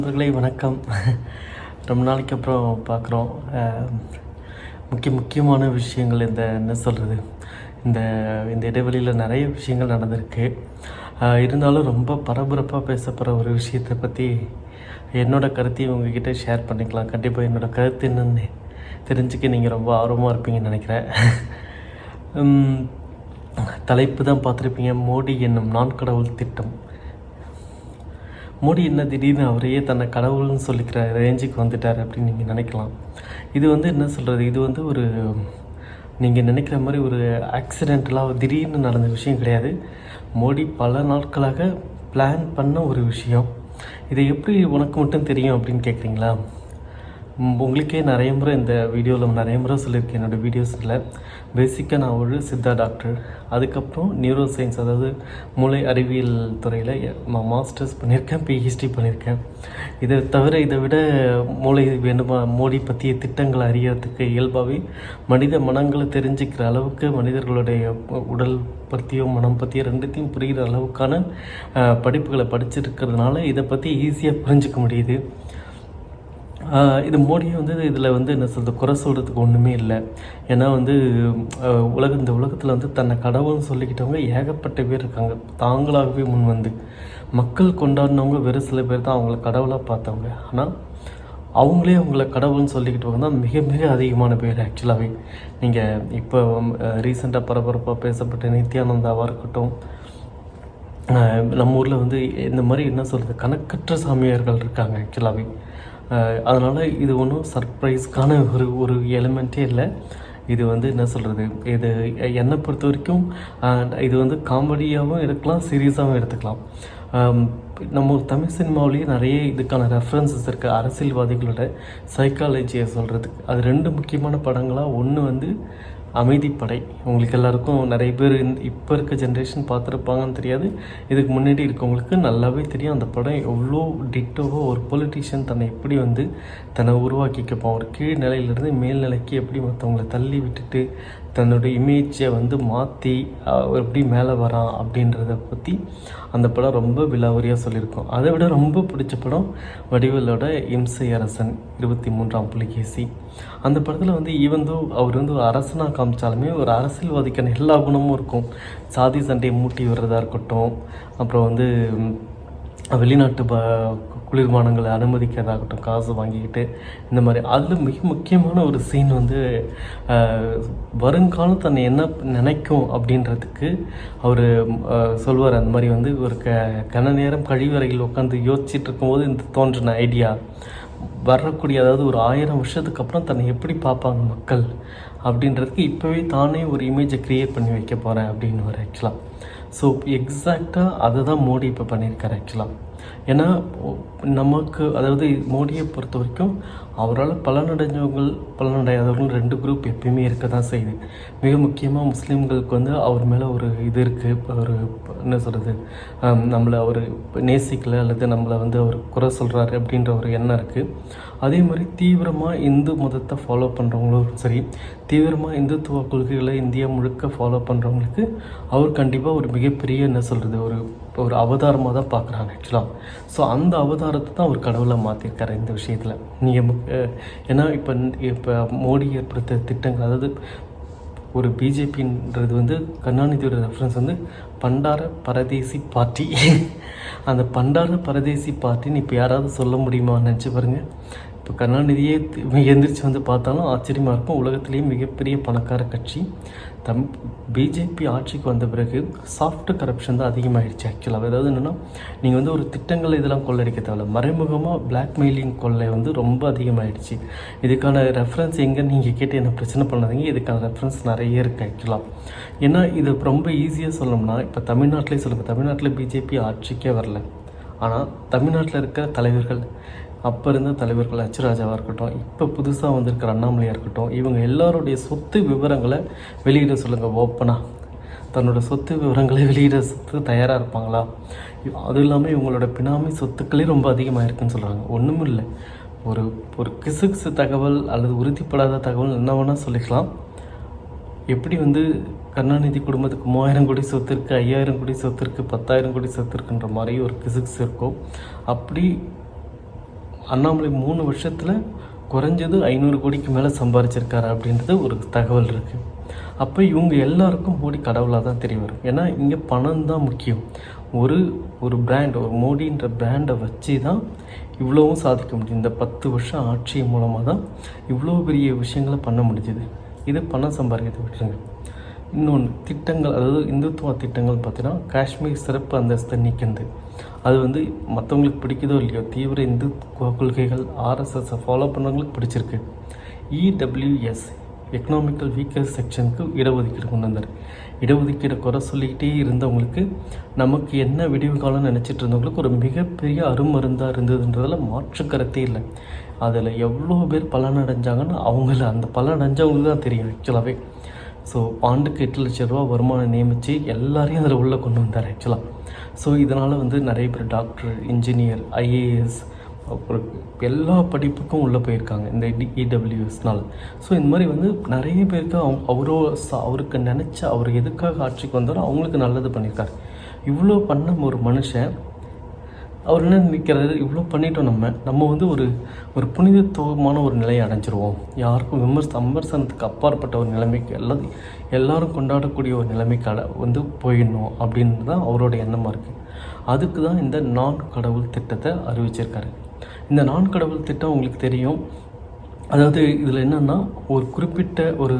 நண்பர்களே வணக்கம். ரொம்ப நாளைக்கு அப்புறம் பார்க்குறோம். முக்கிய முக்கியமான விஷயங்கள் இந்த என்ன சொல்கிறது இந்த இந்த இடைவெளியில் நிறைய விஷயங்கள் நடந்திருக்கு. இருந்தாலும் ரொம்ப பரபரப்பாக பேசப்படுற ஒரு விஷயத்தை பற்றி என்னோடய கருத்தையும் உங்ககிட்ட ஷேர் பண்ணிக்கலாம். கண்டிப்பாக என்னோட கருத்து என்னென்னு தெரிஞ்சுக்க நீங்கள் ரொம்ப ஆர்வமாக இருப்பீங்கன்னு நினைக்கிறேன். தலைப்பு தான் பார்த்துருப்பீங்க. மோடி என்னும் நான் கடவுள் திட்டம். மோடி என்ன திடீர்னு அவரையே தன்னை கடவுள்னு சொல்லிக்கிற ரேஞ்சுக்கு வந்துட்டார் அப்படின்னு நீங்கள் நினைக்கலாம். இது வந்து என்ன சொல்கிறது இது வந்து ஒரு நீங்கள் நினைக்கிற மாதிரி ஒரு ஆக்சிடென்டலாக திடீர்னு நடந்த விஷயம் கிடையாது. மோடி பல நாட்களாக பிளான் பண்ண ஒரு விஷயம். இதை எப்படி உனக்கு மட்டும் தெரியும் அப்படின்னு கேட்குறீங்களா உங்களுக்கே நிறைய முறை இந்த வீடியோவில் நிறைய முறை சொல்லியிருக்கேன். என்னோடய வீடியோஸில். பேசிக்காக நான் ஒரு சித்தா டாக்டர் அதுக்கப்புறம் நியூரோ சயின்ஸ் அதாவது மூளை அறிவியல் துறையில் நான் மாஸ்டர்ஸ் பண்ணியிருக்கேன் பிஹெச்டி பண்ணியிருக்கேன். இதை தவிர இதை விட மூளை வேண்டுமா மோடி பற்றிய திட்டங்களை அறியறதுக்கு இயல்பாகவே மனித மனங்களை தெரிஞ்சுக்கிற அளவுக்கு மனிதர்களுடைய உடல் பற்றியோ மனம் பற்றியோ ரெண்டுத்தையும் புரிகிற அளவுக்கான படிப்புகளை படிச்சிருக்கிறதுனால இதை பற்றி ஈஸியாக புரிஞ்சுக்க முடியுது. இது மோடியை வந்து இதில் வந்து என்ன சொல்கிறது குறை சொல்கிறதுக்கு ஒன்றுமே இல்லை. ஏன்னா வந்து உலக இந்த உலகத்தில் வந்து தன்னை கடவுள்னு சொல்லிக்கிட்டவங்க ஏகப்பட்ட பேர் இருக்காங்க. தாங்களாகவே முன் வந்து மக்கள் கொண்டாடினவங்க வெறும் சில பேர் தான் அவங்கள கடவுளாக பார்த்தவங்க. ஆனால் அவங்களே அவங்கள கடவுள்னு சொல்லிக்கிட்டு தான் மிக மிக அதிகமான பேர் ஆக்சுவலாகவே நீங்கள் இப்போ ரீசெண்டாக பரபரப்பாக பேசப்பட்ட நித்யானந்தாவாக இருக்கட்டும் நம்ம ஊரில் வந்து இந்த மாதிரி என்ன சொல்கிறது கணக்கற்ற சாமியார்கள் இருக்காங்க ஆக்சுவலாகவே அதனால் இது ஒன்றும் சர்ப்ரைஸ்க்கான ஒரு ஒரு எலிமெண்ட்டே இல்லை. இது வந்து என்ன சொல்கிறது இது என்னை பொறுத்த வரைக்கும் இது வந்து காமெடியாகவும் எடுக்கலாம் சீரியஸாகவும் எடுத்துக்கலாம். நம்ம தமிழ் சினிமாவிலேயே நிறைய இதுக்கான ரெஃபரன்சஸ் இருக்குது அரசியல்வாதிகளோட சைக்காலஜியை சொல்கிறதுக்கு அது ரெண்டு முக்கியமான படங்களாக ஒன்று வந்து அமைதிப்படை. உங்களுக்கு எல்லாருக்கும் நிறைய பேர் இப்போ இருக்க ஜென்ரேஷன் பார்த்துருப்பாங்கன்னு தெரியாது. இதுக்கு முன்னாடி இருக்கவங்களுக்கு நல்லாவே தெரியும் அந்த படம் எவ்வளோ டிட்டோவோ ஒரு பொலிட்டிஷியன் தன்னை எப்படி வந்து தன்னை உருவாக்கிக்கப்பான் ஒரு கீழ் நிலையிலேருந்து மேல்நிலைக்கு எப்படி மற்றவங்கள தள்ளி விட்டுட்டு தன்னோட இமேஜை வந்து மாற்றி எப்படி மேலே வரான் அப்படின்றத பற்றி அந்த படம் ரொம்ப விலாவரியாக சொல்லியிருக்கோம். அதை விட ரொம்ப பிடிச்ச படம் வடிவலோட இம்சை அரசன் இருபத்தி மூன்றாம் புலிகேசி அந்த படத்தில் வந்து ஈவந்தோ அவர் வந்து ஒரு அரசனாக காமிச்சாலுமே ஒரு அரசியல்வாதிக்கான எல்லா குணமும் இருக்கும். சாதி சண்டையை மூட்டி விடுறதா இருக்கட்டும் அப்புறம் வந்து வெளிநாட்டு ப குளிர்பானங்களை அனுமதிக்கிறதாகட்டும் காசு வாங்கிக்கிட்டு இந்த மாதிரி. அதில் மிக முக்கியமான ஒரு சீன் வந்து வருங்காலம் தன்னை என்ன நினைக்கும் அப்படின்றதுக்கு அவர் சொல்வார். அந்த மாதிரி வந்து ஒரு க கன நேரம் கழிவறையில் உட்காந்து யோசிச்சுட்டு இருக்கும்போது இந்த தோன்றின ஐடியா வரக்கூடிய அதாவது ஒரு ஆயிரம் வருஷத்துக்கு அப்புறம் தன்னை எப்படி பார்ப்பாங்க மக்கள் அப்படின்றதுக்கு இப்போவே தானே ஒரு இமேஜை க்ரியேட் பண்ணி வைக்க போகிறேன் அப்படின்னு ஒரு ஆக்சுவலாக ஸோ எக்ஸாக்டாக அதை தான் மோடி இப்போ பண்ணியிருக்காரு ஆக்சுவலாக ஏன்னா நமக்கு அதாவது மோடியை பொறுத்த வரைக்கும் அவரால் பலனடைஞ்சவங்கள் பலனடையாதவர்கள் ரெண்டு குரூப் எப்பயுமே இருக்க தான் செய்யுது. மிக முக்கியமாக முஸ்லீம்களுக்கு வந்து அவர் மேலே ஒரு இது இருக்குது ஒரு என்ன சொல்கிறது நம்மளை அவர் நேசிக்கலை அல்லது நம்மளை வந்து அவர் குறை சொல்கிறாரு அப்படின்ற ஒரு எண்ணம் இருக்குது அதே மாதிரி தீவிரமாக இந்து மதத்தை ஃபாலோ பண்ணுறவங்களும் சரி தீவிரமாக இந்துத்துவ கொள்கைகளை இந்தியா முழுக்க ஃபாலோ பண்ணுறவங்களுக்கு அவர் கண்டிப்பாக ஒரு மிகப்பெரிய என்ன சொல்கிறது ஒரு ஒரு அவதாரமாக தான் பார்க்குறாங்க ஆக்சுவலாக ஸோ அந்த அவதாரத்தை தான் அவர் கடவுளை மாற்றிருக்காரு இந்த விஷயத்தில். நீங்கள் ஏன்னா இப்போ இப்போ மோடி ஏற்படுத்த திட்டங்கள் அதாவது ஒரு பிஜேபின்றது வந்து கருணாநிதியோட ரெஃபரன்ஸ் வந்து பண்டார பரதேசி பார்ட்டி. அந்த பண்டார பரதேசி பார்ட்டின்னு இப்போ யாராவது சொல்ல முடியுமா? நினச்சி பாருங்கள் இப்போ கருணாநிதியே எந்திரிச்சு வந்து பார்த்தாலும் ஆச்சரியமாக இருக்கும். உலகத்திலேயே மிகப்பெரிய பணக்கார கட்சி. தம் பிஜேபி ஆட்சிக்கு வந்த பிறகு சாஃப்ட் கரப்ஷன் தான் அதிகமாகிடுச்சு ஆக்சுவலாக அதாவது என்னென்னா நீங்கள் வந்து ஒரு திட்டங்கள் இதெல்லாம் கொள்ளடிக்க தேவையில்ல. மறைமுகமாக பிளாக்மெயிலிங் கொள்ளை வந்து ரொம்ப அதிகமாகிடுச்சு இதுக்கான ரெஃபரன்ஸ் எங்கே? நீங்கள் கேட்டு என்ன பிரச்சனை பண்ணாதீங்க. இதுக்கான ரெஃபரன்ஸ் நிறைய இருக்குது ஆக்சுவலாக ஏன்னா இது ரொம்ப ஈஸியாக சொல்லணும்னா இப்போ தமிழ்நாட்டிலே சொல்லுங்கள் தமிழ்நாட்டில் பிஜேபி ஆட்சிக்கே வரல. ஆனால் தமிழ்நாட்டில் இருக்கிற தலைவர்கள் அப்போ இருந்த தலைவர்கள் அச்சுராஜாவாக இருக்கட்டும் இப்போ புதுசாக வந்திருக்கிற அண்ணாமலையாக இருக்கட்டும் இவங்க எல்லாருடைய சொத்து விவரங்களை வெளியிட சொல்லுங்கள் ஓப்பனாக தன்னோட சொத்து விவரங்களை வெளியிட சொத்து தயாராக இருப்பாங்களா? அதுவும் இல்லாமல் இவங்களோட பினாமி சொத்துக்களே ரொம்ப அதிகமாக இருக்குன்னு சொல்கிறாங்க ஒன்றும் இல்லை ஒரு ஒரு கிசுகிசு தகவல் அல்லது உறுதிப்படாத தகவல் என்ன வேணால் சொல்லிக்கலாம். எப்படி வந்து கருணாநிதி குடும்பத்துக்கு மூவாயிரம் கோடி சொத்து இருக்குது ஐயாயிரம் கோடி சொத்து இருக்குது பத்தாயிரம் கோடி சொத்து இருக்குன்ற மாதிரி ஒரு கிசுக்ஸ் இருக்கும். அப்படி அண்ணாமலை மூணு வருஷத்தில் குறைஞ்சது ஐநூறு கோடிக்கு மேலே சம்பாரிச்சிருக்காரு அப்படின்றது ஒரு தகவல் இருக்குது அப்போ இவங்க எல்லாருக்கும் மோடி கடவுளாக தான் தெரிய வரும் ஏன்னா இங்கே பணம் தான் முக்கியம். ஒரு ஒரு பிராண்ட் ஒரு மோடின்ற பிராண்டை வச்சு தான் இவ்வளோவும் சாதிக்க முடியும். இந்த பத்து வருஷம் ஆட்சி மூலமாக தான் இவ்வளோ பெரிய விஷயங்களை பண்ண முடிஞ்சுது. இது பணம் சம்பாதிக்கிறத விட்டுருங்க. இன்னொன்று திட்டங்கள் அதாவது இந்துத்துவ திட்டங்கள் பார்த்தீங்கன்னா காஷ்மீர் சிறப்பு அந்தஸ்தை நீக்கினது அது வந்து மற்றவங்களுக்கு பிடிக்குதோ இல்லையோ தீவிர இந்து கொள்கைகள் ஆர்எஸ்எஸை ஃபாலோ பண்ணவங்களுக்கு பிடிச்சிருக்கு. இடபிள்யூஎஸ் எக்கனாமிக்கல் வீக்கர் செக்ஷனுக்கு இடஒதுக்கீடு கொண்டு வந்தார். இடஒதுக்கீடு குறை சொல்லிக்கிட்டே இருந்தவங்களுக்கு நமக்கு என்ன விடிவு காலம்னு நினச்சிட்டு இருந்தவங்களுக்கு ஒரு மிகப்பெரிய அருமருந்தாக இருந்ததுன்றதில் மாற்று கருத்தே இல்லை. அதில் எவ்வளோ பேர் பலனடைஞ்சாங்கன்னு அவங்கள அந்த பலன் அடைஞ்சவங்களுக்கு தான் தெரியும் ஆக்சுவலாகவே ஸோ ஆண்டுக்கு எட்டு லட்ச ரூபா வருமானம் நியமித்து எல்லாரையும் அதில் உள்ளே கொண்டு வந்தார் ஆக்சுவலாக ஸோ இதனால் வந்து நிறைய பேர் டாக்டர் இன்ஜினியர் ஐஏஎஸ் அப்புறம் எல்லா படிப்புக்கும் உள்ளே போயிருக்காங்க இந்த இடபிள்யூஎஸ்னால் ஸோ இந்த மாதிரி வந்து நிறைய பேருக்கு அவங்க அவரோ அவருக்கு நினச்ச அவர் எதுக்காக ஆட்சிக்கு வந்தாரோ அவங்களுக்கு நல்லது பண்ணியிருக்காரு. இவ்வளோ பண்ண ஒரு மனுஷன் அவர் என்ன நிற்கிறாரு இவ்வளோ பண்ணிட்டோம் நம்ம. நம்ம வந்து ஒரு ஒரு புனிதத்துவமான ஒரு நிலையை அடைஞ்சிருவோம். யாருக்கும் விமர்ச விமர்சனத்துக்கு அப்பாற்பட்ட ஒரு நிலைமைக்கு எல்லா எல்லாரும் கொண்டாடக்கூடிய ஒரு நிலைமைக்கால வந்து போயிடணும் அப்படின்னு தான் அவரோட எண்ணமாக இருக்குது அதுக்கு தான் இந்த நான் கடவுள் திட்டத்தை அறிவிச்சிருக்காரு. இந்த நான் கடவுள் திட்டம் உங்களுக்கு தெரியும். அதாவது இதில் என்னென்னா ஒரு குறிப்பிட்ட ஒரு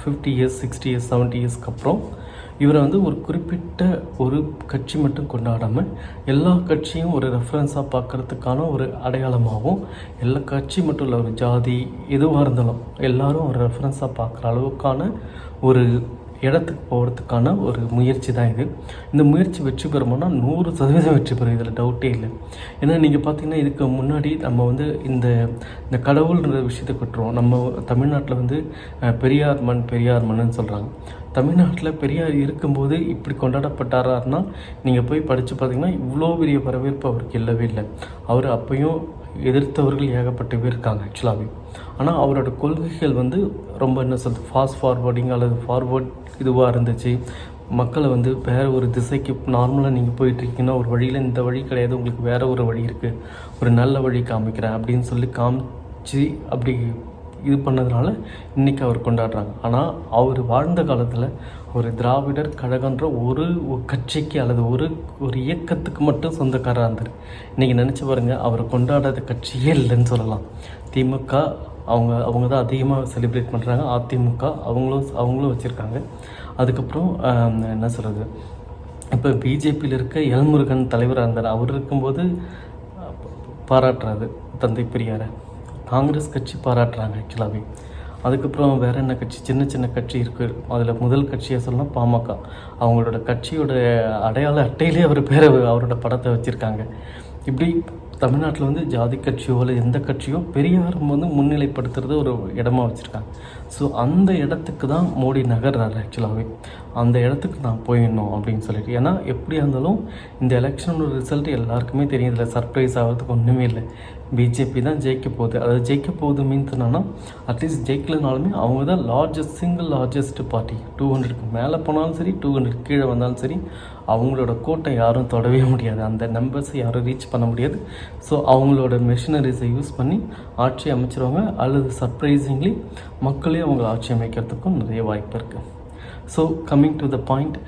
fifty years sixty years seventy இயர்ஸ்க்கு அப்புறம் இவரை வந்து ஒரு குறிப்பிட்ட ஒரு கட்சி மட்டும் கொண்டாடாமல் எல்லா கட்சியும் ஒரு ரெஃபரன்ஸாக பார்க்குறதுக்கான ஒரு அடையாளமாகவும் எல்லா கட்சி மட்டும் இல்லை ஒரு ஜாதி எதுவாக இருந்தாலும் எல்லோரும் ஒரு ரெஃபரன்ஸாக பார்க்குற அளவுக்கான ஒரு இடத்துக்கு போகிறதுக்கான ஒரு முயற்சி தான் இது. இந்த முயற்சி வெற்றி பெறுமோனா நூறு சதவீதம் வெற்றி பெறும். இதில் டவுட்டே இல்லை. ஏன்னா நீங்கள் பார்த்தீங்கன்னா இதுக்கு முன்னாடி நம்ம வந்து இந்த இந்த கடவுள்ன்ற விஷயத்தை கட்டுறோம். நம்ம தமிழ்நாட்டில் வந்து பெரியார் மண் பெரியார் மண்ணுன்னு சொல்கிறாங்க தமிழ்நாட்டில் பெரியார் இருக்கும்போது இப்படி கொண்டாடப்பட்டாராருன்னா நீங்கள் போய் படித்து பார்த்தீங்கன்னா இவ்வளோ பெரிய வரவேற்பு அவருக்கு இல்லவே இல்லை. அவர் அப்பையும் எதிர்த்தவர்கள் ஏகப்பட்ட பேர் இருக்காங்க ஆக்சுவலாகவே ஆனால் அவரோட கொள்கைகள் வந்து ரொம்ப என்ன சொல்கிறது ஃபாஸ்ட் ஃபார்வர்டிங் அல்லது ஃபார்வர்ட் இதுவாக இருந்துச்சு. மக்களை வந்து வேறு ஒரு திசைக்கு நார்மலாக நீங்கள் போயிட்டுருக்கீங்கன்னா ஒரு வழியில் இந்த வழி கிடையாது உங்களுக்கு வேறு ஒரு வழி இருக்குது ஒரு நல்ல வழி காமிக்கிறேன் அப்படின்னு சொல்லி காமிச்சு அப்படி இது பண்ணதுனால இன்றைக்கி அவர் கொண்டாடுறாங்க. ஆனால் அவர் வாழ்ந்த காலத்தில் ஒரு திராவிடர் கழகன்ற ஒரு கட்சிக்கு அல்லது ஒரு ஒரு இயக்கத்துக்கு மட்டும் சொந்தக்காரராக இருந்தார். இன்றைக்கி நினச்சி பாருங்கள் அவர் கொண்டாடாத கட்சியே இல்லைன்னு சொல்லலாம். திமுக அவங்க அவங்க தான் அதிகமாக செலிப்ரேட் பண்ணுறாங்க அதிமுக அவங்களும் அவங்களும் வச்சுருக்காங்க. அதுக்கப்புறம் என்ன சொல்கிறது இப்போ பிஜேபியில் இருக்க எல்முருகன் தலைவராக இருந்தார். அவர் இருக்கும்போது பாராட்டுறாரு தந்தை பெரியாரை. காங்கிரஸ் கட்சி பாராட்டுறாங்க ஆக்சுவலாகவே அதுக்கப்புறம் வேற என்ன கட்சி? சின்ன சின்ன கட்சி இருக்குது அதில் முதல் கட்சியை சொல்லலாம் பாமக. அவங்களோட கட்சியோட அடையாள அட்டையிலே அவர் பேரை அவரோட படத்தை வச்சுருக்காங்க. இப்படி தமிழ்நாட்டில் வந்து ஜாதி கட்சியோ இல்லை எந்த கட்சியோ பெரியார் வந்து முன்னிலைப்படுத்துறது ஒரு இடமா வச்சுருக்காங்க. ஸோ அந்த இடத்துக்கு தான் மோடி நகர்றாரு ஆக்சுவலாகவே அந்த இடத்துக்கு நான் போயிடணும் அப்படின்னு சொல்லிட்டு. ஏன்னா எப்படியா இருந்தாலும் இந்த எலெக்ஷனோட ரிசல்ட் எல்லாருக்குமே தெரியும் இதில் சர்ப்ரைஸ் ஆகிறதுக்கு ஒன்றுமே இல்லை. பிஜேபி தான் ஜெயிக்க போகுது. அதாவது ஜெயிக்க போகுது மீன்ஸ் என்னன்னா அட்லீஸ்ட் ஜெயிக்கலனாலுமே அவங்க தான் largest single largest party two ஹண்ட்ரட்க்கு மேலே போனாலும் சரி டூ ஹண்ட்ரட் கீழே வந்தாலும் சரி அவங்களோட கோட்டை யாரும் தொடவே முடியாது. அந்த நம்பர்ஸை யாரும் ரீச் பண்ண முடியாது. ஸோ அவங்களோட மெஷினரிஸை யூஸ் பண்ணி ஆட்சி அமைச்சிருவாங்க. அல்லது சர்ப்ரைசிங்லி மக்களே அவங்க ஆட்சி அமைக்கிறதுக்கும் நிறைய வாய்ப்பு இருக்குது so coming to the point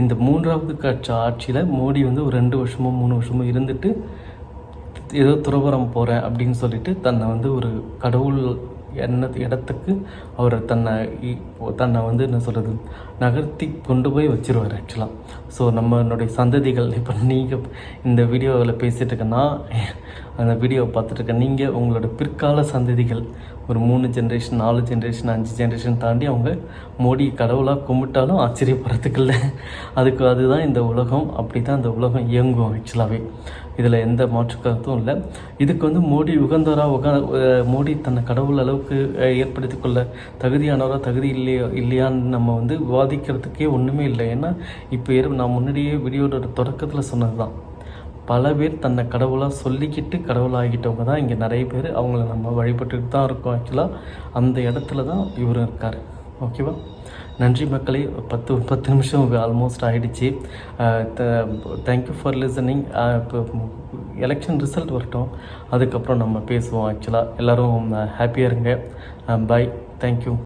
இந்த மூன்றாவது கட்சி ஆட்சியில் மோடி வந்து ஒரு ரெண்டு வருஷமோ மூணு வருஷமோ இருந்துட்டு ஏதோ துறவரம் போகிறேன் அப்படின்னு சொல்லிட்டு தன்னை வந்து ஒரு கடவுள் என்ன இடத்துக்கு அவர் தன்னை தன்னை வந்து என்ன சொல்கிறது நகர்த்தி கொண்டு போய் வச்சிருவார் ஆக்சுவலாக ஸோ நம்மளுடைய சந்ததிகள் இப்போ நீங்கள் இந்த வீடியோவில் பேசிகிட்டு இருக்கேன்னா அந்த வீடியோவை பார்த்துட்டு நீங்கள் உங்களோட பிற்கால சந்ததிகள் ஒரு மூணு ஜென்ரேஷன் நாலு ஜென்ரேஷன் அஞ்சு ஜென்ரேஷன் தாண்டி அவங்க மோடி கடவுளாக கும்பிட்டாலும் ஆச்சரியப்படுறதுக்கு இல்லை. அதுக்கு அதுதான் இந்த உலகம் அப்படி தான் இந்த உலகம் இயங்கும் ஆக்சுவலாகவே இதில் எந்த மாற்று கருத்தும் இல்லை. இதுக்கு வந்து மோடி உகந்தவராக உக மோடி தன்னை கடவுள் அளவுக்கு ஏற்படுத்தி கொள்ள தகுதியானவராக தகுதி இல்லை இல்லையா இல்லையான்னு நம்ம வந்து விவாதிக்கிறதுக்கே ஒன்றுமே இல்லை. ஏன்னா இப்போ நான் முன்னாடியே வீடியோட தொடக்கத்தில் சொன்னது தான் பல பேர் தன்னை கடவுளாக சொல்லிக்கிட்டு கடவுளாகிட்டவங்க தான் இங்கே நிறைய பேர். அவங்கள நம்ம வழிபட்டுட்டு தான் இருக்கோம் ஆக்சுவலாக அந்த இடத்துல தான் இவரும் இருக்கார். ஓகேவா நன்றி மக்களே. பத்து பத்து நிமிஷம் ஆல்மோஸ்ட் ஆகிடுச்சு தேங்க்யூ ஃபார் லிசனிங் இப்போ எலெக்ஷன் ரிசல்ட் வரட்டும். அதுக்கப்புறம் நம்ம பேசுவோம் ஆக்சுவலாக எல்லோரும் ஹாப்பியாக இருங்க. Bye thank you